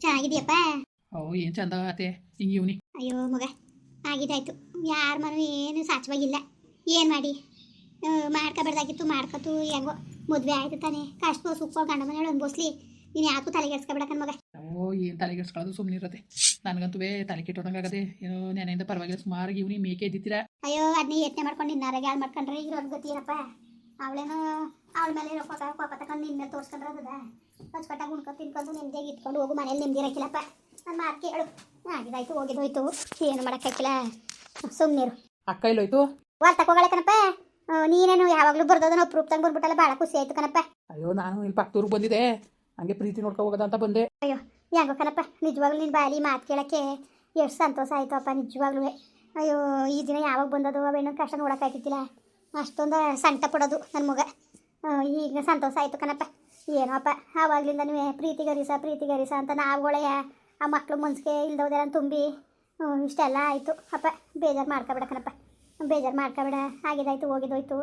ಚೆನ್ನಾಗಿದೆಯಪ್ಪ ಓ ಏನು ಚಂದ ಆತೆ ಹಿಂಗೆ ಇವನಿ ಅಯ್ಯೋ ಮಗ ಆಗಿದಾಯ್ತು ಯಾರ ಮನ ಏನು ಸಾಚವಾಗಿಲ್ಲ ಏನು ಮಾಡಿ ಮಾಡ್ಕಬೇಡಾಗಿತ್ತು ಮಾಡ್ಕೊತು ಹೆಂಗೋ ಮದುವೆ ಆಯ್ತು ತಾನೇ ಕಷ್ಟ ಸುಕ್ಕೊಂಡು ಗಂಡ ಮನೆಯೊಳಗೆ ಅನ್ಬೋಸ್ಲಿ ನೀನು ಯಾಕೂ ತಲೆಗೆಡ್ಸ್ಕೊಬೇಡಕನ್ ಮಗ ಓ ಏನು ತಲೆಗೆಡ್ಸ್ಕೊಳ್ಳೋದು ಸುಮ್ಮನೆ ಇರತ್ತೆ ನನಗಂತೂ ತಲೆ ಕೆಟ್ಟೋದಂಗಾಗದೆ ಏನೋ ನೆನೆಯಿಂದ ಪರವಾಗಿಲ್ಲ ಸುಮಾರು ಇವನಿ ಮೇಕೆ ಎದ್ದಿತ್ತೀರಾ ಅಯ್ಯೋ ಅದನ್ನೇ ಯತ್ನೆ ಮಾಡ್ಕೊಂಡು ನಿನ್ನಾರಾಗ ಯಾರು ಮಾಡ್ಕೊಂಡ್ರೆ ಇರೋದು ಗತಿ ಏನಪ್ಪ ಅವಳೇನೋ ಅವಳ ಮೇಲೆ ಕೋಪ ತಗೊಂಡು ನಿನ್ನ ಮೇಲೆ ತೋರ್ಸ್ಕೊಂಡ್ರೆ ಅದದ ಅಚ್ಚುಕಟ್ಟಾಗಿ ಉಣ್ಕೊಂಡು ತಿನ್ಕೊಂಡು ನೆಮ್ಮದಿಯಾಗಿ ಇಟ್ಕೊಂಡು ಹೋಗು ಮನೇಲಿ ನೆಮ್ಮದಿ ಇರಕ್ಕಿಲ್ಲಪ್ಪ. ನನ್ನ ಮಾತು ಕೇಳು. ಆಗಿದಾಯ್ತು ಹೋಗಿದೋಯ್ತು ಏನು ಮಾಡೋಕ್ಕಾಗಿಲ್ಲ ಸುಮ್ಮನಿರು ಅಕ್ಕ ಇಲ್ಲೋಯ್ತು ಹೋಗಳೆ ಕಣಪ್ಪ. ನೀನೇನು ಯಾವಾಗಲೂ ಬರ್ದೋದನ್ನ ಅಪ್ರೂಪ್ದಂಗೆ ಬಂದ್ಬಿಟ್ಟಲ್ಲ ಭಾಳ ಖುಷಿ ಆಯ್ತು ಕನಪ್ಪ ಅಯ್ಯೋ ನಾನು ಇಲ್ಲಿ ಪಕ್ಕದೂರಿಗೆ ಬಂದಿದೆ ಹಂಗೆ ಪ್ರೀತಿ ನೋಡ್ಕೊ ಹೋಗೋದ ಅಂತ ಬಂದೆ. ಹೆಂಗೋ ಕನಪ್ಪ ನಿಜವಾಗ್ಲೂ ನಿನ್ನ ಬಾಲಿ ಮಾತು ಕೇಳೋಕ್ಕೆ ಎಷ್ಟು ಸಂತೋಷ ಆಯ್ತು ಅಪ್ಪ ನಿಜವಾಗ್ಲೂ ಅಯ್ಯೋ ಈ ದಿನ ಯಾವಾಗ ಬಂದದು ಅವೇನೋ ಕಷ್ಟ ನೋಡೋಕ್ಕಾಯ್ತಿದ್ದಿಲ್ಲ. ಅಷ್ಟೊಂದು ಸಂಕಟ ಪಡೋದು ನನ್ನ ಮಗ. ಈಗ ಸಂತೋಷ ಆಯ್ತು ಕಣಪ್ಪ. ಏನೋ ಆವಾಗಲಿಂದ ನೀವೇ ಪ್ರೀತಿ ಗರಿಸ ಪ್ರೀತಿ ಗರಿಸ ಅಂತ ನಾವುಗಳೇ ಆ ಮಕ್ಕಳು ಮನ್ಸಿಗೆ ಇಲ್ದೋದೆಲ್ಲ ತುಂಬಿ ಇಷ್ಟೆಲ್ಲ ಆಯಿತು. ಅಪ್ಪ, ಬೇಜಾರು ಮಾಡ್ಕೋಬೇಡ ಕಣಪ್ಪ. ಬೇಜಾರು ಮಾಡ್ಕೋಬೇಡ. ಆಗಿದಾಯ್ತು, ಹೋಗಿದೋಯ್ತು.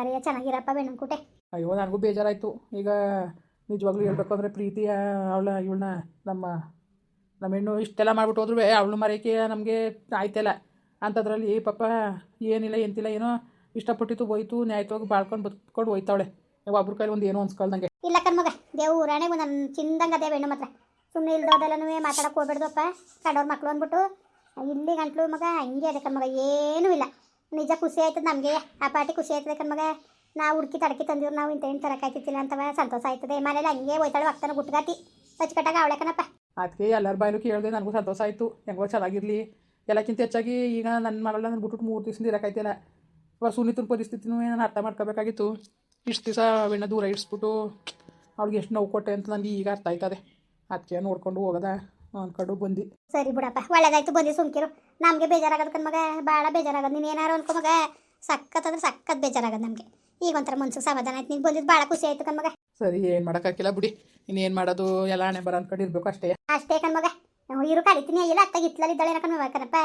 ಅರಿಯ ಚೆನ್ನಾಗಿರಪ್ಪ ಬೆಣ್ಣಕುಟೆ ಅಯ್ಯೋ, ನನಗೂ ಬೇಜಾರಾಯಿತು. ಈಗ ನಿಜವಾಗ್ಲೂ ಹೇಳ್ಬೇಕು ಅಂದರೆ ಪ್ರೀತಿ ಅವಳ ಇವಳನ್ನ ನಮ್ಮ ನಮ್ಮ ಹೆಣ್ಣು ಇಷ್ಟೆಲ್ಲ ಮಾಡ್ಬಿಟ್ಟು ಹೋದ್ರು ಅವಳು ಮರೆಯೋಕೆ ನಮಗೆ ಆಯ್ತಲ್ಲ ಅಂಥದ್ರಲ್ಲಿ ಪಾಪ ಏನಿಲ್ಲ, ಎಂತಿಲ್ಲ, ಏನೋ ಇಷ್ಟಪಟ್ಟಿತ್ತು, ಹೋಯ್ತು ನ್ಯಾಯವಾಗಿ ಬಾಳ್ಕೊಂಡು ಬದುಕೊಂಡು ಹೋಯ್ತಾವಳೆ. ಒಬ್ರ ಕೈಲಿ ಒಂದು ಏನೋ ಅನ್ಸ್ಕೊಳ್ದಂಗೆ. ಕಣ್ಮಗ ದೇವ್ ಊರಾಣೆ ನನ್ನ ಚಿಂದಂಗ ಅದೇ ಹೆಣ್ಣು ಮಾತ್ರ. ಸುಮ್ಮನೆ ಇಲ್ದೋದೆಲ್ಲನೂ ಮಾತಾಡಕ್ಕೆ ಹೋಗ್ಬೇಡ್ದಪ್ಪ ಕಡೋರ್ ಮಕ್ಳು ಅಂದ್ಬಿಟ್ಟು, ಇಲ್ಲಿ ಗಂಟ್ಲು ಮಗ, ಹಂಗೆ ಅದೇ ಮಗ, ಏನೂ ಇಲ್ಲ. ನಿಜ ಖುಷಿ ಆಯ್ತದ ನಮಗೆ. ಆ ಪಾರ್ಟಿ ಖುಷಿ ಆಯ್ತದೆ ಮಗ. ನಾವು ಹುಡುಕಿ ತಡಕಿ ತಂದಿವ್ರು ನಾವು ಇಂಥ ಏನು ತರಕಾಯ್ತಿತ್ತಿಲ್ಲ ಅಂತವ, ಸಂತೋಷ ಆಯ್ತದೆ. ಮನೇಲಿ ಹಂಗೆ ಹೋಯ್ತಾಳೆ ಹೋಗ್ತಾನೆ ಗುಟ್ಗಾತಿ. ಕಟ್ಟಾಗ ಅವಳೆ ಕಣಪ್ಪ. ಅದಕ್ಕೆ ಎಲ್ಲರ ಬಾಯಲ್ಲೂ ಕೇಳಿದೆ ನನಗೂ ಸಂತೋಷ ಆಯಿತು. ಹೆಂಗೋ ಚೆನ್ನಾಗಿರಲಿ ಎಲ್ಲಕ್ಕಿಂತ ಹೆಚ್ಚಾಗಿ ಈಗ ನನ್ನ ಮಗಳನ್ನ ನಾನು ಬಿಟ್ಬಿಟ್ಟು ಮೂರು ದಿವಸದಿಂದ ಇರೋಕ್ಕಾಯ್ತಿಲ್ಲ ಇವಾಗ ಸುನೀತನ ಪರಿಸ್ಥಿತಿನೂ ನಾನು ಅರ್ಥ ಮಾಡ್ಕೋಬೇಕಾಗಿತ್ತು. ಇಷ್ಟು ದಿವಸ ದೂರ ಇಡಿಸ್ಬಿಟ್ಟು ಅವ್ಳಿಗೆ ಎಷ್ಟು ನೋವು ಕೊಟ್ಟೆ ಅಂತ ನನಗೆ ಈಗ ಅರ್ಥ ಆಯ್ತದೆ. ಅದಕ್ಕೆ ನೋಡ್ಕೊಂಡು ಹೋಗೋದ ಅಂದ್ಕೊಂಡು ಬಂದು. ಸರಿ ಬಿಡಪ್ಪ ಒಳ್ಳೇದಾಯ್ತು ಬಂದಿ ಸುಮ್ಕಿರು. ನಮಗೆ ಬೇಜಾರಾಗದ ಕಣ್ಮಗ ಭಾಳ ಬೇಜಾರಾಗದ. ನೀನು ಏನಾರು ಅನ್ಕೊ ಮಗ. ಸಕ್ಕತ್ ಅಂದ್ರೆ ಸಖತ್ ಬೇಜಾರಾಗದ ನಮಗೆ. ಈಗ ಒಂಥರ ಮನ್ಸಿಗೆ ಸಮಾಧಾನ ಆಯ್ತು ನೀನು ಬಂದಿದ್ದು ಭಾಳ ಖುಷಿ ಆಯ್ತು ಕಣ್ಮಗ ಸರಿ ಏನು ಮಾಡೋಕ್ಕಾಗಿಲ್ಲ ಬಿಡಿ. ಇನ್ನೇನು ಮಾಡೋದು ಎಲ್ಲ ಹಣೆ ಬರ ಅಂದ್ಕೊಂಡು ಇರಬೇಕು ಅಷ್ಟೇ. ಅಷ್ಟೇ ಕಣ್ ಮಗ. ಇರು ಕಲಿತೀನಿ ಇಲ್ಲ ಅತ್ತಾಗ ಇತ್ತಲಲ್ಲಿ ಇದ್ದಾಳೆ ಕಣಪ್ಪ.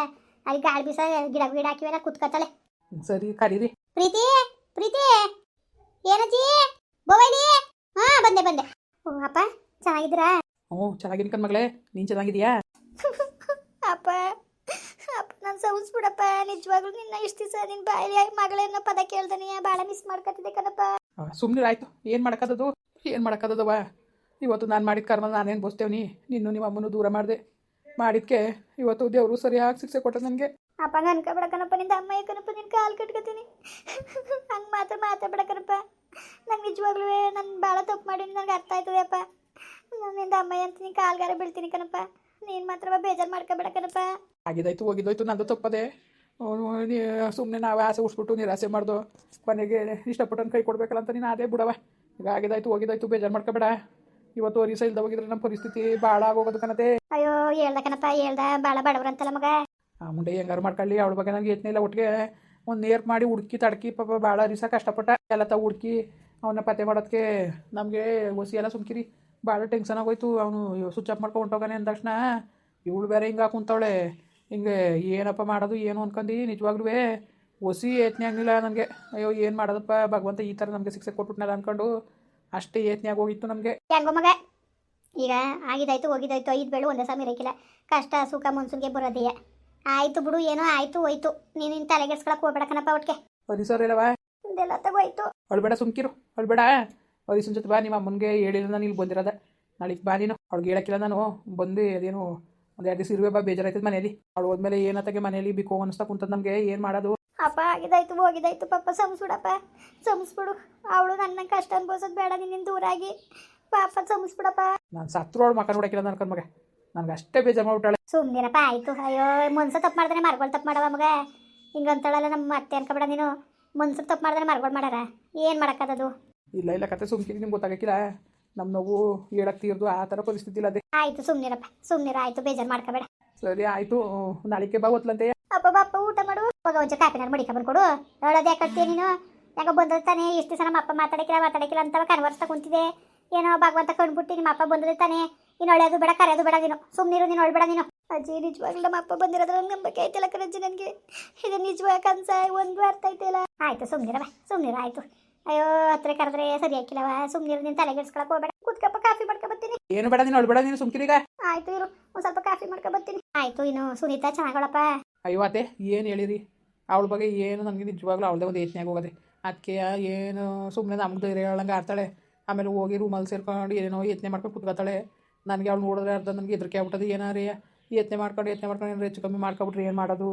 ಅಲ್ಲಿ ಗಾಳಿ ಬೀಸ ಗಿಡ ಗಿಡ ಹಾಕಿವೆಲ್ಲ ಕುತ್ಕೊತಾಳೆ. ಸರಿ ಕರೀರಿ. ಪ್ರೀತಿ ಪ್ರೀತಿ. ಏನಜ್ಜಿ? ಬೋವೈಲಿ? ಹಾ ಬಂದೆ ಬಂದೆ. ಓ ಅಪ್ಪ ಚೆನ್ನಾಗಿದ್ದೀರಾ? ಹ್ಞೂ ಚೆನ್ನಾಗಿನಿ ಮಗಳೇ. ನೀನು ಚೆನ್ನಾಗಿದೆಯಾ ಅಪ್ಪ ಅಪ್ಪ ನಾನು ಸೌಸ್ಬಿಡಪ್ಪ ನಿಜವಾಗ್ಲೂ ನಿನ್ನ ಇಷ್ಟು ದಿವಸ ನಿನ್ನ ಬಾಯಲ್ಲಿ ಮಗಳೇನೋ ಪದ ಕೇಳ್ದನಿ. ಭಾಳ ಮಿಸ್ ಮಾಡ್ಕೊತಿದ್ದೆ ಕಣಪ್ಪ. ಸುಮ್ಮನೆ ಆಯ್ತು. ಏನು ಮಾಡೋಕ್ಕದದು ಏನು ಮಾಡಕದದವ ಇವತ್ತು ನಾನು ಮಾಡಿದ ಕರ್ಮ ನಾನೇನು ಬೋಸ್ತೇವ್ನಿ? ನಿನ್ನೂ ನಿಮ್ಮ ಅಮ್ಮನೂ ದೂರ ಮಾಡಿದೆ. ಮಾಡಿದ್ಕೆ ಇವತ್ತು ದೇವರು ಸರಿಯಾಗಿ ಶಿಕ್ಷೆ ಕೊಟ್ಟ ನನಗೆ. ಅಪ್ಪ ಅನ್ಕೋಬೇಡ ಕಣಪ್ಪ ನಿಂದ ಅಮ್ಮ ಯಾಕನಪ್ಪ ನಿನ್ನ ಕಾಲು ಕಟ್ಕೊತೀನಿ? ಹಂಗೆ ಮಾತ್ರ ಮಾತಾಡ್ಬೇಡ ಕಣಪ್ಪ ನಂಗೆ ನಿಜವಾಗ್ಲೂ ನಾನು ಭಾಳ ತಪ್ಪು ಮಾಡಿ ನನಗೆ ಅರ್ಥ ಆಯ್ತದೆ ಅಪ್ಪ. ನಿಂದ ಅಮ್ಮ ಅಂತ ನೀನು ಕಾಲ್ಗಾರ ಬೀಳ್ತೀನಿ ಕಣಪ್ಪ. ನೀನು ಮಾತ್ರ ಬೇಜಾರು ಮಾಡ್ಕೋಬೇಡ ಕಣಪ್ಪ ಆಗಿದಾಯ್ತು ಹೋಗಿದ್ದೋಯ್ತು ನಂದು ತಪ್ಪದೆ. ಸುಮ್ಮನೆ ನಾವೇ ಆಸೆ ಉಡ್ಸ್ಬಿಟ್ಟು ನಿರಾಸೆ ಮಾಡ್ದು ಕೊನೆಗೆ ಇಷ್ಟಪಟ್ಟನ ಕೈ ಕೊಡ್ಬೇಕಲ್ಲ ಅಂತ ನೀನು ಅದೇ ಬಿಡವ. ಈಗ ಆಗಿದಾಯ್ತು ಹೋಗಿದಾಯ್ತು ಬೇಜಾರು ಮಾಡ್ಕೊಬೇಡ. ಇವತ್ತು ಒರಿಸ ಇಲ್ದ ಹೋಗಿದ್ರೆ ನಮ್ಮ ಪರಿಸ್ಥಿತಿ ಭಾಳ ಆಗೋಗೋದು ಕಣತೆ. ಅಯ್ಯೋ ಹೇಳ್ದ ಕಣಪ್ಪ ಹೇಳ್ದ ಭಾಳ ಬಡವ್ರಂತಲ್ಲ ಮಗ. ಆ ಮುಂಡೆ ಹೆಂಗಾರು ಮಾಡ್ಕೊಳ್ಳಿ, ಅವಳ ಬಗ್ಗೆ ನನಗೆ ಯತ್ನ ಇಲ್ಲ ಒಟ್ಟಿಗೆ. ಒಂದು ನೇರ್ ಮಾಡಿ ಹುಡುಕಿ ತಡ್ಕಿ, ಪಾಪ ಭಾಳ ದಿವಸ ಕಷ್ಟಪಟ್ಟ ಎಲ್ಲ ತ ಹುಡುಕಿ ಅವನ್ನ ಪತ್ತೆ ಮಾಡೋದಕ್ಕೆ ನಮಗೆ ಒಸಿ ಎಲ್ಲ ಸುಮ್ಕಿರಿ. ಭಾಳ ಟೆನ್ಷನ್ ಆಗೋಯ್ತು. ಅವನು ಸ್ವಿಚ್ ಆಫ್ ಮಾಡ್ಕೊಂಡು ಹೊಂಟೋಗಾನೆ ಅಂದ ತಕ್ಷಣ ಇವಳು ಬೇರೆ ಹಿಂಗೆ ಕುಂತವಳೆ ಹಿಂಗೆ ಏನಪ್ಪ ಮಾಡೋದು, ಏನು ಅನ್ಕೊಂಡು ನಿಜವಾಗ್ಲೂ ಒಸಿ ಯತ್ನೆ ಆಗಲಿಲ್ಲ ನನಗೆ. ಅಯ್ಯೋ, ಏನು ಮಾಡೋದಪ್ಪ? ಭಗವಂತ ಈ ಥರ ನಮಗೆ ಶಿಕ್ಷೆ ಕೊಟ್ಬಿಟ್ನಲ್ಲ ಅಂದ್ಕೊಂಡು ಅಷ್ಟೇ ಯತ್ನೆ ಆಗೋಗಿತ್ತು ನಮಗೆ. ಮಗ, ಈಗ ಆಗಿದಾಯ್ತು ಹೋಗಿದಾಯ್ತು ಐದು ಬೇಳು ಒಂದೇ ಸಮಯ ಇರಕ್ಕಿಲ್ಲ ಕಷ್ಟ, ಸುಖ, ಮನ್ಸೂನ್ಗೆ ಬರೋದೆಯೇ ಆಯ್ತು ಬಿಡು ಏನೋ ಆಯ್ತು ಹೋಯ್ತು. ನೀನು ನಿನ್ನ ತಲೆಗೆಡ್ಸ್ಕೊಳಕ್ ಹೋಗ್ಬೇಡ ಕಣಪ್ಪ ಒಟ್ಟಿಗೆ ಪರಿಸರ ಇಲ್ಲವಾ ಇದೆಲ್ಲ ತಗೋಯ್ತು. ಅಳ್ಬೇಡ ಸುಮ್ಕಿರು. ಅಳ್ಬೇಡ ಹರಿಸನ್ ಜೊತೆ ಬಾ ನಿಮ್ಮ ಅಮ್ಮನಿಗೆ ಹೇಳಿಲ್ಲ ನಾನು ಇಲ್ಲಿ ಬಂದಿರೋದ. ನಾಳೆಗೆ ಬಾ ನೀನು. ಅವ್ಳಿಗೆ ಹೇಳಕ್ಕಿಲ್ಲ ನಾನು. ಬಂದು ಅದೇನು ಒಂದು ಎರಡು ದಿವಸ ಇರುವೆ ಬಾ ಬೇಜಾರಾಯ್ತದ ಮನೇಲಿ ಅವಳು ಹೋದ್ಮೇಲೆ ಏನತ್ತಾಗೆ ಮನೇಲಿ ಬಿಕೋ ಅನಿಸ್ತಾ ಕುಂತದ ನಮಗೆ ಏನು ಮಾಡೋದು? ಅಪ್ಪ ಆಗಿದಾಯ್ತು ಹೋಗಿದಾಯ್ತು ಪಾಪ ಸಂಸ್ಬಿಡಪ್ಪ. ಸಂಸ್ಬಿಡು. ಅವಳು ನನ್ನ ಕಷ್ಟ ಅನುಭವಿಸೋದು ಬೇಡ ನಿನ್ನ ದೂರಾಗಿ. ಪಾಪ ಸಂಸ್ಬಿಡಪ್ಪ. ನಾನು ಸತ್ರು ಅವಳು ಮಕ್ಕ ನೋಡಕ್ಕಿಲ್ಲ ನನ್ನ ಮಗ. ನನಗೆ ಅಷ್ಟೇ ಬೇಜಾರು ಮಾಡ್ಬಿಟ್ಟಾಳೆ. ಸುಮ್ಮನಿರಪ್ಪ ಆಯ್ತು. ಅಯ್ಯೋ ಮನ್ಸ ತಪ್ಪು ಮಾಡಿದ್ರೆ ಮರ್ಗಳು ತಪ್ಪು ಮಾಡವ ಮಗ. ಹಿಂಗಂತಳಲ್ಲ ನಮ್ಮ ಅತ್ತೆ ಅನ್ಕೊಬೇಡ ನೀನು. ಮನ್ಸು ತಪ್ಪು ಮಾಡಿದ್ರೆ ಮರ್ಗಳು ಮಾಡಾರ ಏನು ಮಾಡೋಕ್ಕದದು? ಇಲ್ಲ ಇಲ್ಲ ಕತೆ ಸುಮ್ಕಿರಿ ನಿಮ್ಗೆ ಗೊತ್ತಾಗಕ್ಕಿಲ್ಲ. ನಮ್ಮ ನೋವು ಹೇಳಕ್ ತೀರ್ದು ಆ ಥರ ಪರಿಸ್ಥಿತಿ ಇಲ್ಲ ಅದೇ. ಆಯ್ತು ಸುಮ್ಮನಿರಪ್ಪ ಸುಮ್ಮನಿರ ಆಯ್ತು ಬೇಜಾರು ಮಾಡ್ಕೋಬೇಡ. ಸರಿ ಆಯ್ತು. ನಾಳಿಕೆ ಬಾ ಒತ್ಲಂತೆ ಅಪ್ಪ ಬಾಪ ಊಟ ಮಾಡು. ಹೋಗ ಒಂಚ ಕಾಪಿನಾರು ಮಡಿಕ ಬಂದ್ಕೊಡು ಹೇಳೋದು ಯಾಕಂತೀಯ ನೀನು? ಯಾಕೋ ಬಂದಿರ್ತಾನೆ ಇಷ್ಟು ದಿವಸ ನಮ್ಮ ಅಪ್ಪ ಮಾತಾಡಕ್ಕಿಲ್ಲ ಮಾತಾಡಕ್ಕಿಲ್ಲ ಅಂತ ಕನ್ವರ್ಸ್ತಾ ಕುಂತಿದೆ ಏನೋ ಭಗವಂತ ಕಂಡ್ಬಿಟ್ಟು ನಿಮ್ಮ ಅಪ್ಪ ಬಂದಿರ್ತಾನೆ ನೀನು ಒಳ್ಳೆಯದು ಬೇಡ ಕರೆಯೋದು ಬೇಡ ನೀನು. ಸುಮ್ಮನಿರು ನೀನು ಒಳ್ಬೇಡ ನೀನು. ಅಜ್ಜಿ ನಿಜವಾಗ್ಲೂ ನಮ್ಮ ಅಪ್ಪ ಬಂದಿರೋದ್ರ ನಂಬಿಕೆ ಐತಿಲ್ಲ ಕಣಜ್ಜಿ ನನಗೆ. ಇದು ನಿಜವಾಗ ಕನ್ಸ ಒಂದು ಅರ್ಥ ಐತಿಲ್ಲ ಆಯ್ತು ಸುಮ್ಮನಿರವ ಸುಮ್ಮನಿರ ಆಯ್ತು. ಅಯ್ಯೋ ಹತ್ರ ಕರೆದ್ರೆ ಸರಿ ಹಾಕಿಲ್ಲವ ಸುಮ್ಮನಿರು ನೀನು ತಲೆಗೆಡ್ಸ್ಕೊಳಕ್ ಹೋಗ್ಬೇಡ. ಕುತ್ಕಪ್ಪ ಕಾಫಿ ಮಾಡ್ಕೊಬತ್ತೀನಿ ಬರ್ತೀನಿ. ಏನು ಬೇಡ ನೀನು ಅಳ್ಬೇಡ ನೀನು ಸುಮ್ಕಿರೀಗ ಆಯ್ತು ಇರು ಒಂದು ಸ್ವಲ್ಪ ಕಾಫಿ ಮಾಡ್ಕೊ ಬರ್ತೀನಿ. ಆಯ್ತು ಇನ್ನು ಸುನೀತಾ ಚೆನ್ನಾಗಳಪ್ಪ ಅಯ್ಯೋ ಅತ್ತೆ ಏನು ಹೇಳಿರಿ? ಅವಳ ಬಗ್ಗೆ ಏನು ನನಗೆ ನಿಜವಾಗ್ಲೂ ಅವಳದೇ ಒಂದು ಯೋಚನೆ ಹೋಗೋದೆ ಅದಕ್ಕೆ ಏನು ಸುಮ್ಮನೆ ನಮ್ಗೆ ಧೈರ್ಯ ಹೇಳಂಗೆ ಆಡ್ತಾಳೆ. ಆಮೇಲೆ ಹೋಗಿ ರೂಮಲ್ಲಿ ಸೇರ್ಕೊಂಡು ಏನೋ ಯತ್ನೆ ಮಾಡ್ಕೊಂಡು ಕುತ್ಕೊತಾಳೆ ನನಗೆ ಅವ್ಳು ನೋಡಿದ್ರೆ ಅರ್ಧ ನನಗೆ ಹೆದರಿಕೆ ಆಗ್ಬಿಟ್ಟದು. ಏನಾರೇ ಯತ್ನೆ ಮಾಡ್ಕೊಂಡು ಯತ್ನೆ ಮಾಡ್ಕೊಂಡು ಏನಾರು ಹೆಚ್ಚು ಕಮ್ಮಿ ಮಾಡ್ಕೊಬಿಟ್ರೆ ಏನು ಮಾಡೋದು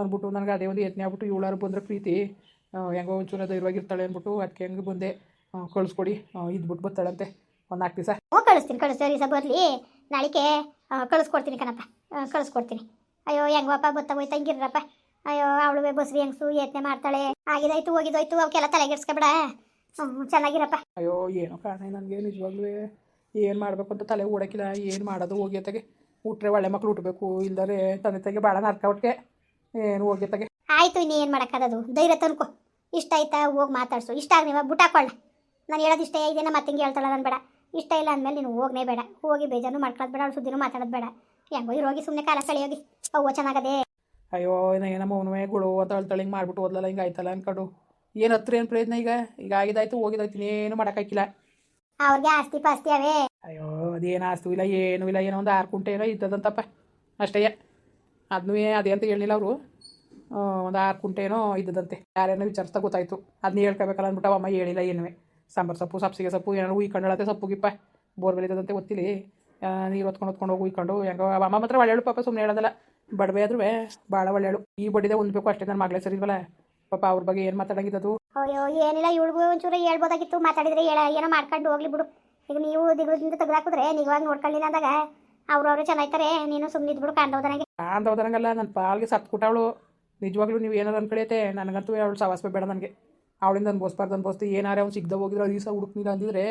ಅಂದ್ಬಿಟ್ಟು ನನಗೆ ಅದೇ ಒಂದು ಯತ್ನೆ ಆಗ್ಬಿಟ್ಟು ಇವಳಾರು ಬಂದರೆ ಪ್ರೀತಿ ಹೆಂಗೋ ಒಂಚೂರು ಧೈರ್ಯವಾಗಿರ್ತಾಳೆ ಅಂದ್ಬಿಟ್ಟು ಅದಕ್ಕೆ ಹೆಂಗೆ ಬಂದೆ. ಕಳಿಸ್ಕೊಡಿ ಇದ್ಬಿಟ್ಟು ಬರ್ತಾಳಂತೆ ಒಂದು ನಾಲ್ಕು ದಿವಸ. ಹ್ಞೂ ಕಳಿಸ್ತೀನಿ ಕಳಿಸ್ತೀನಿ ದಿವಸ ಬರಲಿ. ನಾಳಿಕೆ ಕಳಿಸ್ಕೊಡ್ತೀನಿ ಕಣಪ್ಪ. ಕಳಿಸ್ಕೊಡ್ತೀನಿ. ಅಯ್ಯೋ ಹೆಂಗಪ್ಪ ಬತ್ತ ಹೋಯ್ತು ಹಂಗಿರಪ್ಪ ಅಯ್ಯೋ ಅವಳು ಬಸ್ರಿ ಹೆಂಗ್ಸು ಯತ್ನೆ ಮಾಡ್ತಾಳೆ. ಆಗಿದಾಯ್ತು ಹೋಗಿದೋಯ್ತು ಅವಕ್ಕೆಲ್ಲ ತಲೆಗೆಡ್ಸ್ಕೊಬೇಡ. ಹ್ಞೂ ಚೆನ್ನಾಗಿರಪ್ಪ. ಅಯ್ಯೋ ಏನೋ ಕಾರಣ ನನಗೆ ನಿಜವಾಗ್ಲೂ. ಏನು ಮಾಡಬೇಕು ಅಂತ ತಲೆ ಓಡಕ್ಕಿಲ್ಲ ಏನು ಮಾಡೋದು? ಹೋಗ್ಯತೆಗೆ ಹುಟ್ಟರೆ ಒಳ್ಳೆ ಮಕ್ಳು ಹುಟ್ಟಬೇಕು ಇಲ್ದರೆ ತಂದೆ ತಾಯಿಗೆ ಭಾಳ ನರ್ಕ ಒಟ್ಟಿಗೆ ಏನು ಹೋಗ್ಯತೆಗೆ ಆಯಿತು ಇನ್ನು ಏನು ಮಾಡೋಕ್ಕದದು ಧೈರ್ಯ ತನ್ಕೊ ಇಷ್ಟ ಆಯ್ತಾ? ಹೋಗಿ ಮಾತಾಡ್ಸು. ಇಷ್ಟ ಆಗ ನೀವು ಬುಟ್ಟಾಕೊಳ್ಳ ನಾನು ಹೇಳೋದು ಇಷ್ಟ ಇದೇನ ಮತ್ತೆ ಹಿಂಗೆ ಹೇಳ್ತಾಳ ನಾನು ಬೇಡ ಇಷ್ಟ ಇಲ್ಲ ಅಂದಮೇಲೆ ನೀನು ಹೋಗನೇ ಬೇಡ. ಹೋಗಿ ಬೇಜಾರು ಮಾಡ್ಕೊಳ್ಳೋದು ಬೇಡ ಅವ್ರು ಸುದ್ದಿನೂ ಮಾತಾಡೋದು ಬೇಡ. ಹೆಂಗೋ ಇರೋಗಿ ಸುಮ್ಮನೆ ಕಾಲ ಕಳೆಯೋಗಿ ಅವ್ವ ಚೆನ್ನಾಗದೆ. ಅಯ್ಯೋ ನಮ್ಮ ಅವನವೇ ಗುಳು ಅಂತ ಅಳ್ತಾಳೆ ಹಿಂಗೆ ಮಾಡ್ಬಿಟ್ಟು ಓದ್ಲಲ್ಲ ಹಿಂಗೆ ಆಯ್ತಲ್ಲ ಅನ್ಕೊಂಡು. ಏನು ಹತ್ರ ಏನು ಪ್ರಯತ್ನ ಈಗ? ಈಗ ಆಗಿದಾಯ್ತು ಹೋಗಿದಾಯ್ತು ಏನು ಮಾಡೋಕ್ಕಾಗಿಲ್ಲ ಅವ್ರಿಗೆ ಆಸ್ತಿ ಪಾಸ್ತಿ ಅವೇ. ಅಯ್ಯೋ, ಅದೇನು ಆಸ್ತು ಇಲ್ಲ, ಏನೂ ಇಲ್ಲ, ಏನೋ ಒಂದು ಆರು ಕುಂಟೆ ಏನೋ ಇದ್ದದಂತಪ್ಪ. ಅಷ್ಟೇ ಅದನ್ನೂ ಅದೇ ಅಂತ ಹೇಳಿಲ್ಲ ಅವರು. ಒಂದು ಆರು ಕುಂಟೆ ಏನೋ ಇದ್ದದಂತೆ. ಯಾರೇನೋ ವಿಚಾರಿಸ್ತಾ ಗೊತ್ತಾಯ್ತು. ಅದನ್ನ ಹೇಳ್ಕೋಬೇಕಲ್ಲ ಅಂದ್ಬಿಟ್ಟು ಅಮ್ಮ ಹೇಳಿಲ್ಲ ಏನುವೆ. ಸಾಂಬಾರು ಸೊಪ್ಪು ಸಬ್ಸಿಗೆ ಸೊಪ್ಪು ಏನಾರು ಉಯ್ಕೊಂಡಳತ್ತೆ ಸೊಪ್ಪು, ಗಿಪ್ಪ. ಬೋರ್ವೆಲ್ ಇದ್ದದಂತೆ ಗೊತ್ತಿಲ್ಲ ನೀರು ಹೊತ್ಕೊಂಡು ಹೊತ್ಕೊಂಡು ಹೋಗಿ ಉಯ್ಕೊಂಡು ಹೆಂಗೋ ಅಮ್ಮ ಮಾತ್ರ ಒಳ್ಳೆಳು, ಪಾಪ ಸುಮ್ಮನೆ ಹೇಳೋದಲ್ಲ. ಬಡವೆ ಆದ್ರೂ ಭಾಳ ಒಳ್ಳೆಳು. ಈ ಬಡ್ಡಿದೆ ಉಂದ್ಬೇಕು ಅಷ್ಟೇ ನನ್ನ ಮಗಳೇ ಸರಿ ಪಾಪ ಅವ್ರ ಬಗ್ಗೆ ಏನು ಮಾತಾಡಂಗಿದ್ದದು? ಅಯ್ಯೋ, ಏನಿಲ್ಲ, ಇವಳಿಗೂ ಒಂಚೂರು ಹೇಳ್ಬೋದಾಗಿತ್ತು. ಮಾತಾಡಿದ್ರೆ ಏನೋ ಮಾಡ್ಕೊಂಡು ಹೋಗ್ಲಿ ಬಿಡು. ಈಗ ನೀವು ದಿಗ್ಲದಿಂದ ತೆಗ್ದಾಕಿದ್ರೆ ನೀವಾಗ ನೋಡ್ಕೊಳ್ಳಿಲ್ಲ ಅಂದಾಗ ಅವ್ರವ್ರೆ ಚೆನ್ನಾಯ್ತಾರೆ ನೀನು ಸುಮ್ಮನೆ ಇದ್ಬಿಡು ಕಾಣ್ದವ್ದನಾಗೆ ಕಾಂತವದರಂಗಲ್ಲ ನನ್ನ ಪಾಲ್ಗೆ ಸತ್ತು ಕೊಟ್ಟವಳು ನಿಜವಾಗ್ಲೂ ನೀವು ಏನಾರು ಅನ್ಕಳಿಯತ್ತೆ ನನಗಂತೂ ಅವಳು ಸವಾಸ ಬೇಡ ನನಗೆ. ಅವಳಿಂದ ಅನ್ಬೋಸ್ಬಾರ್ದು ಅನ್ಬೋಸ್ತು ಏನಾರೇ ಅವ್ನು ಸಿಗ್ದ ಹೋಗಿದ್ರೆ ಐದು ದಿವಸ ಹುಡುಕ್ನಿಲ್ಲ ಅಂದಿದ್ರೆ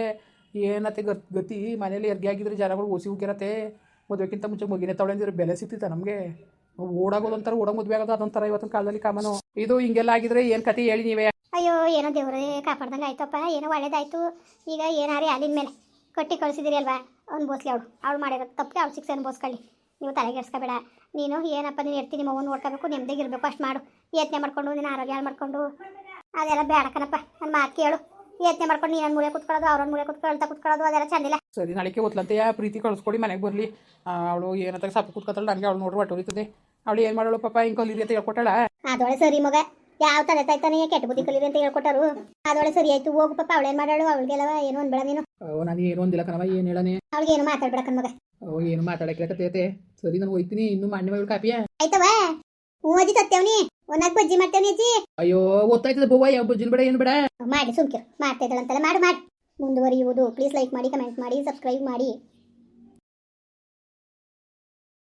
ಏನತ್ತೆ ಗತ್ ಗತಿ ಮನೇಲಿ ಎರ್ಗೆ ಆಗಿದ್ರೆ ಜನಗಳು ಓಸಿ ಹೋಗಿರತ್ತೆ ಮದುವೆಕ್ಕಿಂತ ಮುಂಚೆ ಮಗಿನೇ ತೊಳೆಂದಿದ್ರೆ ಬೆಲೆ ಸಿಗ್ತಿತ್ತ ನಮಗೆ? ಓಡಾಗೋದು ಒಂಥರ ಓಡೋ ಮದುವೆ ಆಗೋದು ಅದೊಂಥರ ಇವತ್ತಿನ ಕಾಲದಲ್ಲಿ ಕಾಮನು. ಇದು ಹಿಂಗೆಲ್ಲ ಆಗಿದ್ರೆ ಏನು ಕತೆ ಹೇಳಿ ನೀವೇ? ಅಯ್ಯೋ ಏನೋ ದೇವರೇ ಕಾಪಾಡ್ದಂಗೆ ಆಯ್ತಪ್ಪ ಏನೋ ಒಳ್ಳೇದಾಯ್ತು. ಈಗ ಏನಾರೇ ಅಲ್ಲಿನ ಮೇಲೆ ಕಟ್ಟಿ ಕಳಿಸಿದಿರಿ ಅಲ್ವಾ ಅನ್ಬೋಸ್ಲಿ ಅವಳು. ಅವಳು ಮಾಡಿರೋ ತಪ್ಪಿಗೆ ಅವ್ಳು ಶಿಕ್ಷೆ ಅನ್ಬೋಸ್ಕೊಳ್ಳಿ ನೀವು ತಲೆಗೆಡ್ಸ್ಕೊಬೇಡ. ನೀನು ಏನಪ್ಪ ನೀನು ಇರ್ತೀನಿ ನಿಮ್ಮ ಅವ್ನು ನೋಡ್ಕೋಬೇಕು ನೆಮ್ಮದಿಗೆ ಇರಬೇಕು ಅಷ್ಟು ಮಾಡು. ಯತ್ನೆ ಮಾಡ್ಕೊಂಡು ನೀನು ಆರೋಗ್ಯ ಹಾಳು ಮಾಡ್ಕೊಂಡು. ಅದೆಲ್ಲ ಬೇಡ ಕಣಪ್ಪ. ನನ್ನ ಮಾತು ಕೇಳು. ಯತ್ನೆ ಮಾಡ್ಕೊಂಡು ನೀನು ಮೂಲೆ ಕುತ್ಕೊಳ್ಳೋದು ಅವ್ರನ್ನ ಮೂಲೆ ಕುತ್ಕೊಳ್ತಾ ಕುತ್ಕೊಳ್ಳೋದು ಅದೆಲ್ಲ ಚಂದಿಲ್ಲ ಸರಿ ನಾಳೆಗೆ ಒತ್ಲಂತೆಯ ಪ್ರೀತಿ ಕಳಿಸ್ಕೊಡಿ ಮನೆಗೆ ಬರಲಿ. ಅವಳು ಏನಂತ ಸಪ್ಪ ಕುತ್ಕೊತಾಳೆ ನನಗೆ ಅವಳು ನೋಡ್ರಿ ಹೊಟ್ಟೋಯ್ತದೆ ಅವಳು ಏನು ಮಾಡೋಳು ಪಾಪ ಹಿಂಗೆ ಕಲೀರಿ ಅಂತ ಹೇಳ್ಕೊಟ್ಟಾಳ? ಅದೊಳೆ ಸರಿ ಮಗ. ಯಾವ ತಲೆ ತಾಯ್ತಾನೆ ಕೆಟ್ಟ ಬುದ್ಧಿ ಕಲಿವೆ ಅಂತ ಹೇಳ್ಕೊಟ್ಟರು. ಅದೊಳೆ ಸರಿ ಆಯ್ತು ಹೋಗು ಪಾಪ ಏನ್ ಮಾಡಾಳು ಅವಳಿಗೆಲ್ಲವ ಏನು ಅನ್ಬೇಡ ನೀನು. ಓ ನಾನು ಏನು ಒಂದಿಲ್ಲ ಕಣವ ಏನು ಹೇಳನೆ ಅವಳಿಗೆ ಏನು ಮಾತಾಡ್ಬೇಡ ಕಣ್ಮಗ ಓ ಏನು ಮಾತಾಡಕ್ಕೆ ಸರಿ ನಾನು ಹೋಯ್ತೀನಿ ಇನ್ನು ಮಾನ್ಯ ಮಗಳು ಕಾಪಿಯ ಆಯ್ತವ? ಹ್ಞೂ ಅಜ್ಜಿ ತತ್ತೇವ್ನಿ ಒಂದಾಗ ಬಜ್ಜಿ ಮಾಡ್ತೇವ್ನಿ ಅಜ್ಜಿ. ಅಯ್ಯೋ ಗೊತ್ತಾಯ್ತದ ಬೋವ ಯಾವ ಬಜ್ಜಿನ ಬೇಡ ಏನು ಬೇಡ. ಮಾಡಿ ಸುಮ್ಕಿರು ಮಾಡ್ತಾ ಇದ್ದಾಳಂತಲ್ಲ ಮಾಡು ಮಾಡಿ. ಮುಂದುವರಿಯುವುದು. ಪ್ಲೀಸ್ ಲೈಕ್ ಮಾಡಿ ಕಮೆಂಟ್ ಮಾಡಿ ಸಬ್ಸ್ಕ್ರೈಬ್ ಮಾಡಿ.